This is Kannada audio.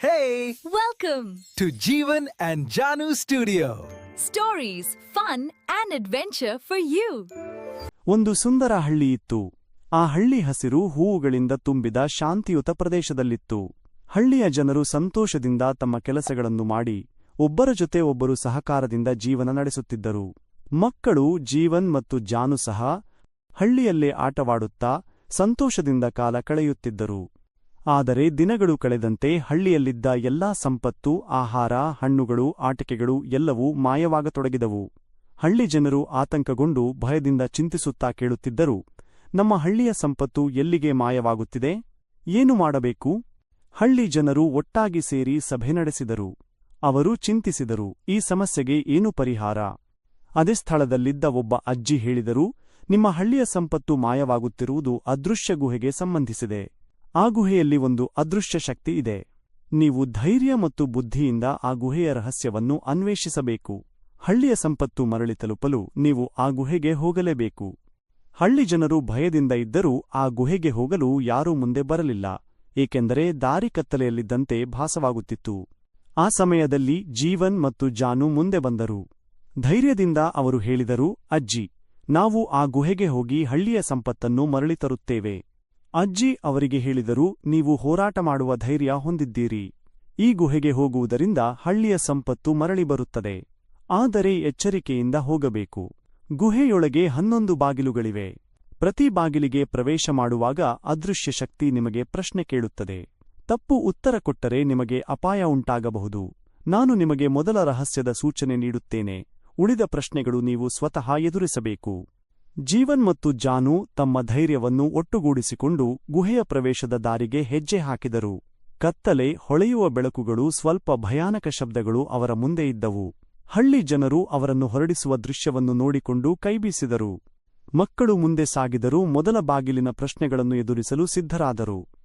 Hey Welcome! to Jeevan and Janu Studio. Stories, fun, and adventure for you. ಒಂದು ಸುಂದರ ಹಳ್ಳಿ ಇತ್ತು ಆ ಹಳ್ಳಿ ಹಸಿರು ಹೂವುಗಳಿಂದ ತುಂಬಿದ ಶಾಂತಿಯುತ ಪ್ರದೇಶದಲ್ಲಿತ್ತು ಹಳ್ಳಿಯ ಜನರು ಸಂತೋಷದಿಂದ ತಮ್ಮ ಕೆಲಸಗಳನ್ನು ಮಾಡಿ ಒಬ್ಬರ ಜೊತೆ ಒಬ್ಬರು ಸಹಕಾರದಿಂದ ಜೀವನ ನಡೆಸುತ್ತಿದ್ದರು ಮಕ್ಕಳು ಜೀವನ್ ಮತ್ತು ಜಾನು ಸಹ ಹಳ್ಳಿಯಲ್ಲೇ ಆಟವಾಡುತ್ತಾ ಸಂತೋಷದಿಂದ ಕಾಲ ಕಳೆಯುತ್ತಿದ್ದರು ಆದರೆ ದಿನಗಳು ಕಳೆದಂತೆ ಹಳ್ಳಿಯಲ್ಲಿದ್ದ ಎಲ್ಲಾ ಸಂಪತ್ತು, ಆಹಾರ, ಹಣ್ಣುಗಳು, ಆಟಿಕೆಗಳು ಎಲ್ಲವೂ ಮಾಯವಾಗತೊಡಗಿದವು. ಹಳ್ಳಿ ಜನರು ಆತಂಕಗೊಂಡು ಭಯದಿಂದ ಚಿಂತಿಸುತ್ತಾ ಕೇಳುತ್ತಿದ್ದರು. ನಮ್ಮ ಹಳ್ಳಿಯ ಸಂಪತ್ತು ಎಲ್ಲಿಗೆ ಮಾಯವಾಗುತ್ತಿದೆ? ಏನು ಮಾಡಬೇಕು? ಹಳ್ಳಿ ಜನರು ಒಟ್ಟಾಗಿ ಸೇರಿ ಸಭೆ ನಡೆಸಿದರು. ಅವರು ಚಿಂತಿಸಿದರು, ಈ ಸಮಸ್ಯೆಗೆ ಏನು ಪರಿಹಾರ? ಅದೇ ಸ್ಥಳದಲ್ಲಿದ್ದ ಒಬ್ಬ ಅಜ್ಜಿ ಹೇಳಿದರು, ನಿಮ್ಮ ಹಳ್ಳಿಯ ಸಂಪತ್ತು ಮಾಯವಾಗುತ್ತಿರುವುದು ಅದೃಶ್ಯ ಗುಹೆಗೆ ಸಂಬಂಧಿಸಿದೆ. ಆ ಗುಹೆಯಲ್ಲಿ ಒಂದು ಅದೃಶ್ಯ ಶಕ್ತಿ ಇದೆ. ನೀವು ಧೈರ್ಯ ಮತ್ತು ಬುದ್ಧಿಯಿಂದ ಆ ಗುಹೆಯ ರಹಸ್ಯವನ್ನು ಅನ್ವೇಷಿಸಬೇಕು. ಹಳ್ಳಿಯ ಸಂಪತ್ತು ಮರಳಿ ತಲುಪಲು ನೀವು ಆ ಗುಹೆಗೆ ಹೋಗಲೇಬೇಕು. ಹಳ್ಳಿ ಜನರು ಭಯದಿಂದ ಇದ್ದರೂ ಆ ಗುಹೆಗೆ ಹೋಗಲು ಯಾರೂ ಮುಂದೆ ಬರಲಿಲ್ಲ, ಏಕೆಂದರೆ ದಾರಿ ಕತ್ತಲೆಯಲ್ಲಿದ್ದಂತೆ ಭಾಸವಾಗುತ್ತಿತ್ತು. ಆ ಸಮಯದಲ್ಲಿ ಜೀವನ್ ಮತ್ತು ಜಾನು ಮುಂದೆ ಬಂದರು. ಧೈರ್ಯದಿಂದ ಅವರು ಹೇಳಿದರು, ಅಜ್ಜಿ, ನಾವು ಆ ಗುಹೆಗೆ ಹೋಗಿ ಹಳ್ಳಿಯ ಸಂಪತ್ತನ್ನು ಮರಳಿ ತರುತ್ತೇವೆ. ಅಜ್ಜಿ ಅವರಿಗೆ ಹೇಳಿದರು, ನೀವು ಹೋರಾಟ ಮಾಡುವ ಧೈರ್ಯ ಹೊಂದಿದ್ದೀರಿ. ಈ ಗುಹೆಗೆ ಹೋಗುವುದರಿಂದ ಹಳ್ಳಿಯ ಸಂಪತ್ತು ಮರಳಿ ಬರುತ್ತದೆ. ಆದರೆ ಎಚ್ಚರಿಕೆಯಿಂದ ಹೋಗಬೇಕು. ಗುಹೆಯೊಳಗೆ ಹನ್ನೊಂದು ಬಾಗಿಲುಗಳಿವೆ. ಪ್ರತಿ ಬಾಗಿಲಿಗೆ ಪ್ರವೇಶ ಮಾಡುವಾಗ ಅದೃಶ್ಯ ಶಕ್ತಿ ನಿಮಗೆ ಪ್ರಶ್ನೆ ಕೇಳುತ್ತದೆ. ತಪ್ಪು ಉತ್ತರ ಕೊಟ್ಟರೆ ನಿಮಗೆ ಅಪಾಯ ಉಂಟಾಗಬಹುದು. ನಾನು ನಿಮಗೆ ಮೊದಲ ರಹಸ್ಯದ ಸೂಚನೆ ನೀಡುತ್ತೇನೆ. ಉಳಿದ ಪ್ರಶ್ನೆಗಳು ನೀವು ಸ್ವತಃ ಎದುರಿಸಬೇಕು. ಜೀವನ್ ಮತ್ತು ಜಾನು ತಮ್ಮ ಧೈರ್ಯವನ್ನು ಒಟ್ಟುಗೂಡಿಸಿಕೊಂಡು ಗುಹೆಯ ಪ್ರವೇಶದ ದಾರಿಗೆ ಹೆಜ್ಜೆ ಹಾಕಿದರು. ಕತ್ತಲೆ, ಹೊಳೆಯುವ ಬೆಳಕುಗಳು, ಸ್ವಲ್ಪ ಭಯಾನಕ ಶಬ್ದಗಳು ಅವರ ಮುಂದೆ ಇದ್ದವು. ಹಳ್ಳಿ ಜನರು ಅವರನ್ನು ಹೊರಡಿಸುವ ದೃಶ್ಯವನ್ನು ನೋಡಿಕೊಂಡು ಕೈಬೀಸಿದರು. ಮಕ್ಕಳು ಮುಂದೆ ಸಾಗಿದರೂ ಮೊದಲ ಬಾಗಿಲಿನ ಪ್ರಶ್ನೆಗಳನ್ನು ಎದುರಿಸಲು ಸಿದ್ಧರಾದರು.